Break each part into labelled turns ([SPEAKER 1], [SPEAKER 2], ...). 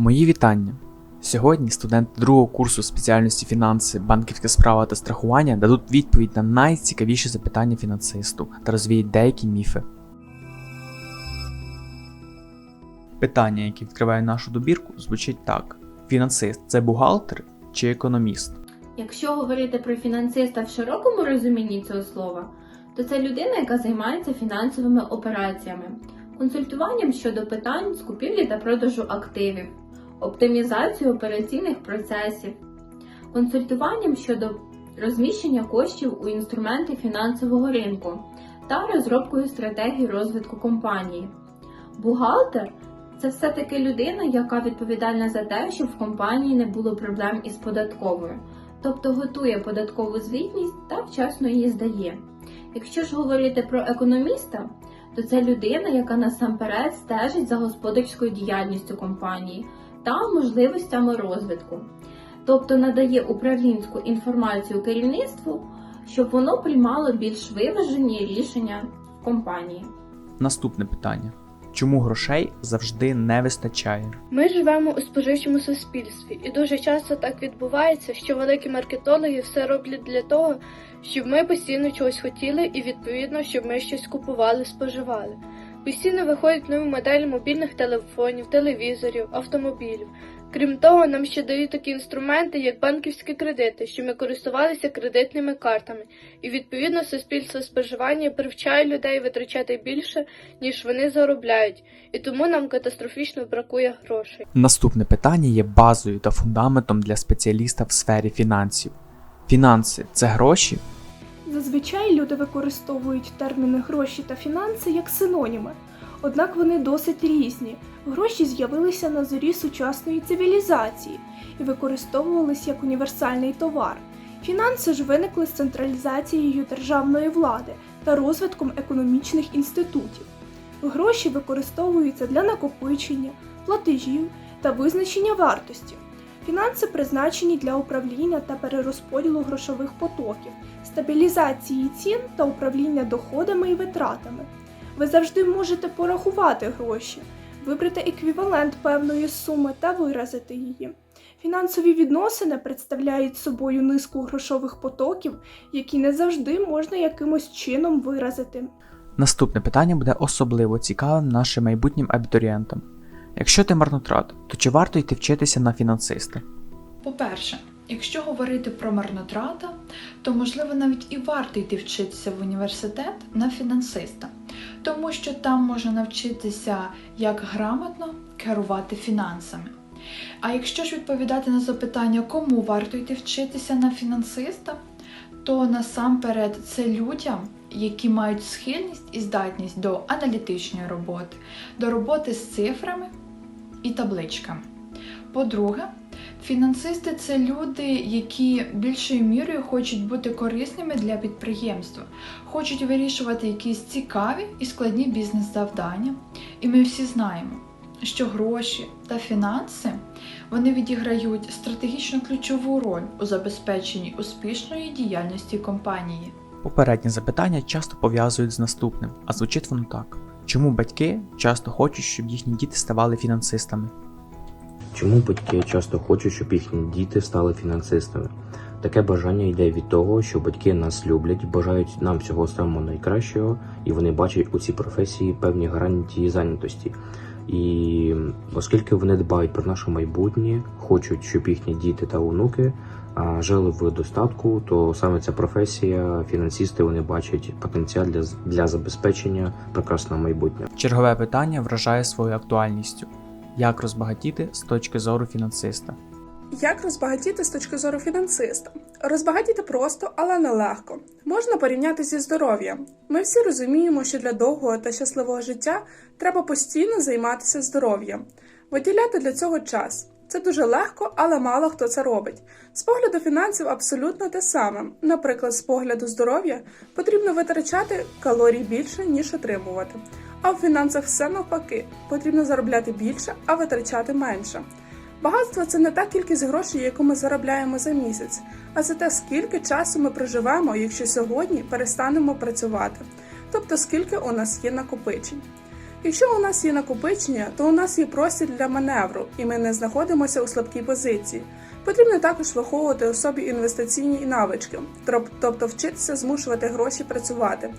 [SPEAKER 1] Мої вітання! Сьогодні студенти другого курсу спеціальності фінанси, банківська справа та страхування дадуть відповідь на найцікавіші запитання фінансисту та розвіють деякі міфи. Питання, яке відкриває нашу добірку, звучить так: фінансист це бухгалтер чи економіст?
[SPEAKER 2] Якщо говорити про фінансиста в широкому розумінні цього слова, то це людина, яка займається фінансовими операціями, консультуванням щодо питань з купівлі та продажу активів, оптимізацією операційних процесів, консультуванням щодо розміщення коштів у інструменти фінансового ринку та розробкою стратегії розвитку компанії. Бухгалтер це все-таки людина, яка відповідальна за те, щоб в компанії не було проблем із податковою, тобто готує податкову звітність та вчасно її здає. Якщо ж говорити про економіста, то це людина, яка насамперед стежить за господарською діяльністю компанії та можливостями розвитку, тобто надає управлінську інформацію керівництву, щоб воно приймало більш виважені рішення в компанії.
[SPEAKER 1] Наступне питання: чому грошей завжди не вистачає?
[SPEAKER 3] Ми живемо у споживчому суспільстві, і дуже часто так відбувається, що великі маркетологи все роблять для того, щоб ми постійно чогось хотіли, і відповідно, щоб ми щось купували, споживали. Постійно виходять нові моделі мобільних телефонів, телевізорів, автомобілів. Крім того, нам ще дають такі інструменти, як банківські кредити, щоб ми користувалися кредитними картами, і відповідно суспільство споживання привчає людей витрачати більше, ніж вони заробляють, і тому нам катастрофічно бракує грошей.
[SPEAKER 1] Наступне питання є базою та фундаментом для спеціаліста в сфері фінансів. Фінанси це гроші?
[SPEAKER 4] Зазвичай люди використовують терміни гроші та фінанси як синоніми, однак вони досить різні. Гроші з'явилися на зорі сучасної цивілізації і використовувались як універсальний товар. Фінанси ж виникли з централізацією державної влади та розвитком економічних інститутів. Гроші використовуються для накопичення, платежів та визначення вартості. Фінанси призначені для управління та перерозподілу грошових потоків, стабілізації цін та управління доходами і витратами. Ви завжди можете порахувати гроші, вибрати еквівалент певної суми та виразити її. Фінансові відносини представляють собою низку грошових потоків, які не завжди можна якимось чином виразити.
[SPEAKER 1] Наступне питання буде особливо цікавим нашим майбутнім абітурієнтам. Якщо ти марнотрат, то чи варто йти вчитися на фінансиста?
[SPEAKER 5] По-перше, якщо говорити про марнотрата, то можливо навіть і варто йти вчитися в університет на фінансиста, тому що там можна навчитися, як грамотно керувати фінансами. А якщо ж відповідати на запитання, кому варто йти вчитися на фінансиста, то насамперед це людям, які мають схильність і здатність до аналітичної роботи, до роботи з цифрами і табличками. По-друге, фінансисти це люди, які більшою мірою хочуть бути корисними для підприємства, хочуть вирішувати якісь цікаві і складні бізнес-завдання. І ми всі знаємо, що гроші та фінанси вони відіграють стратегічно ключову роль у забезпеченні успішної діяльності компанії.
[SPEAKER 1] Попереднє запитання часто пов'язують з наступним, а звучить воно так: чому батьки часто хочуть, щоб їхні діти ставали фінансистами?
[SPEAKER 6] Чому батьки часто хочуть, щоб їхні діти стали фінансистами? Таке бажання йде від того, що батьки нас люблять, бажають нам всього самого найкращого, і вони бачать у цій професії певні гарантії зайнятості. І оскільки вони дбають про наше майбутнє, хочуть, щоб їхні діти та онуки жили в достатку, то саме ця професія, фінансисти, вони бачать потенціал для, для забезпечення прекрасного майбутнього.
[SPEAKER 1] Чергове питання вражає своєю актуальністю: як розбагатіти з точки зору фінансиста?
[SPEAKER 7] Як розбагатіти з точки зору фінансиста? Розбагатіти просто, але нелегко. Можна порівняти зі здоров'ям. Ми всі розуміємо, що для довгого та щасливого життя треба постійно займатися здоров'ям, виділяти для цього час. Це дуже легко, але мало хто це робить. З погляду фінансів абсолютно те саме. Наприклад, з погляду здоров'я потрібно витрачати калорій більше, ніж отримувати. А в фінансах все навпаки, потрібно заробляти більше, а витрачати менше. Багатство це не та кількість грошей, яку ми заробляємо за місяць, а це те, скільки часу ми проживемо, якщо сьогодні перестанемо працювати, тобто скільки у нас є накопичень. Якщо у нас є накопичення, то у нас є простір для маневру, і ми не знаходимося у слабкій позиції. Потрібно також виховувати у собі інвестиційні навички, тобто вчитися змушувати гроші працювати.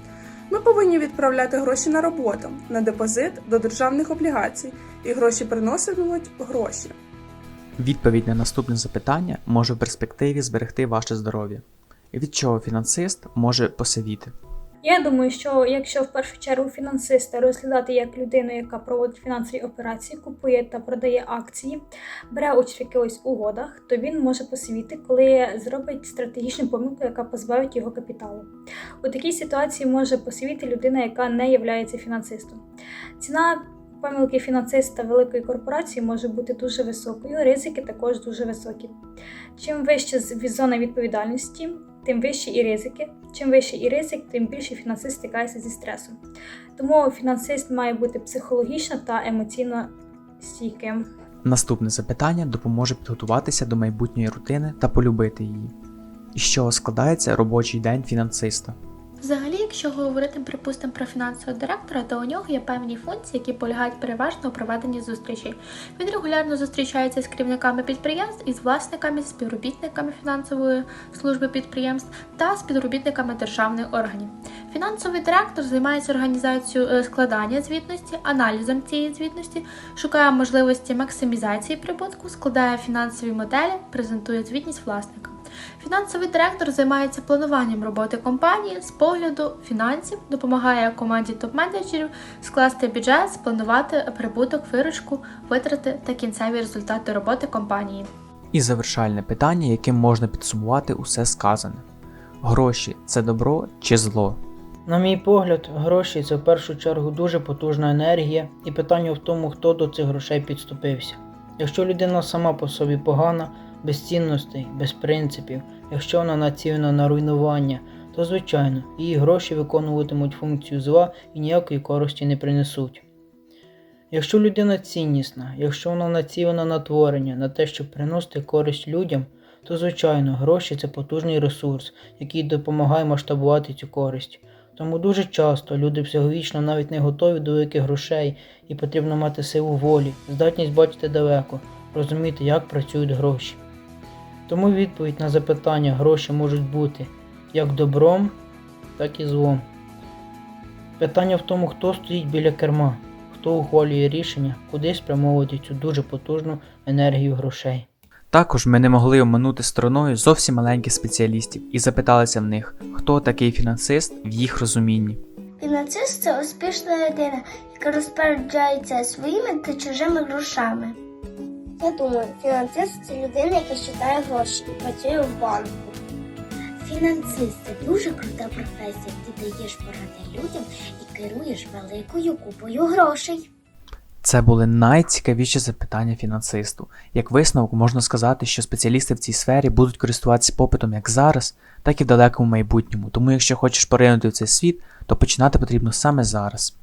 [SPEAKER 7] Ми повинні відправляти гроші на роботу, на депозит до державних облігацій, і гроші приноситимуть гроші.
[SPEAKER 1] Відповідь на наступне запитання може в перспективі зберегти ваше здоров'я. Від чого фінансист може посивіти?
[SPEAKER 8] Я думаю, що якщо в першу чергу фінансиста розглядати як людину, яка проводить фінансові операції, купує та продає акції, бере участь в якихось угодах, то він може посвіти, коли зробить стратегічну помилку, яка позбавить його капіталу. У такій ситуації може посвіти людина, яка не є фінансистом. Ціна помилки фінансиста великої корпорації може бути дуже високою, ризики також дуже високі. Чим вище з- зона відповідальності, тим вищі і ризики. Чим вищий і ризик, тим більше фінансист стикається зі стресом. Тому фінансист має бути психологічно та емоційно стійким.
[SPEAKER 1] Наступне запитання допоможе підготуватися до майбутньої рутини та полюбити її. Із чого складається робочий день фінансиста?
[SPEAKER 9] Взагалі, якщо говорити, припустимо, про фінансового директора, то у нього є певні функції, які полягають переважно у проведенні зустрічей. Він регулярно зустрічається з керівниками підприємств, із власниками, співробітниками фінансової служби підприємств та співробітниками державних органів. Фінансовий директор займається організацією е, складання звітності, аналізом цієї звітності, шукає можливості максимізації прибутку, складає фінансові моделі, презентує звітність власникам. Фінансовий директор займається плануванням роботи компанії з погляду фінансів, допомагає команді топ-менеджерів скласти бюджет, спланувати прибуток, виручку, витрати та кінцеві результати роботи компанії.
[SPEAKER 1] І завершальне питання, яким можна підсумувати усе сказане: гроші це добро чи зло?
[SPEAKER 10] На мій погляд, гроші це в першу чергу дуже потужна енергія, і питання в тому, хто до цих грошей підступився. Якщо людина сама по собі погана, без цінностей, без принципів, якщо вона націлена на руйнування, то звичайно її гроші виконуватимуть функцію зла і ніякої користі не принесуть. Якщо людина ціннісна, якщо вона націлена на творення, на те, щоб приносити користь людям, то звичайно гроші це потужний ресурс, який допомагає масштабувати цю користь. Тому дуже часто люди психологічно навіть не готові до великих грошей, і потрібно мати силу волі, здатність бачити далеко, розуміти, як працюють гроші. Тому відповідь на запитання гроші можуть бути як добром, так і злом. Питання в тому, хто стоїть біля керма, хто ухвалює рішення, куди спрямовувати цю дуже потужну енергію грошей.
[SPEAKER 1] Також ми не могли оминути стороною зовсім маленьких спеціалістів і запиталися в них, хто такий фінансист в їх розумінні.
[SPEAKER 11] Фінансист це успішна людина, яка розпоряджається своїми та чужими грошами. Я думаю, фінансист це людина, яка считає гроші і працює в банку. Фінансист це дуже крута професія. Ти даєш поради людям і керуєш великою купою грошей.
[SPEAKER 1] Це були найцікавіші запитання фінансисту. Як висновок, можна сказати, що спеціалісти в цій сфері будуть користуватися попитом як зараз, так і в далекому майбутньому. Тому, якщо хочеш поринути в цей світ, то починати потрібно саме зараз.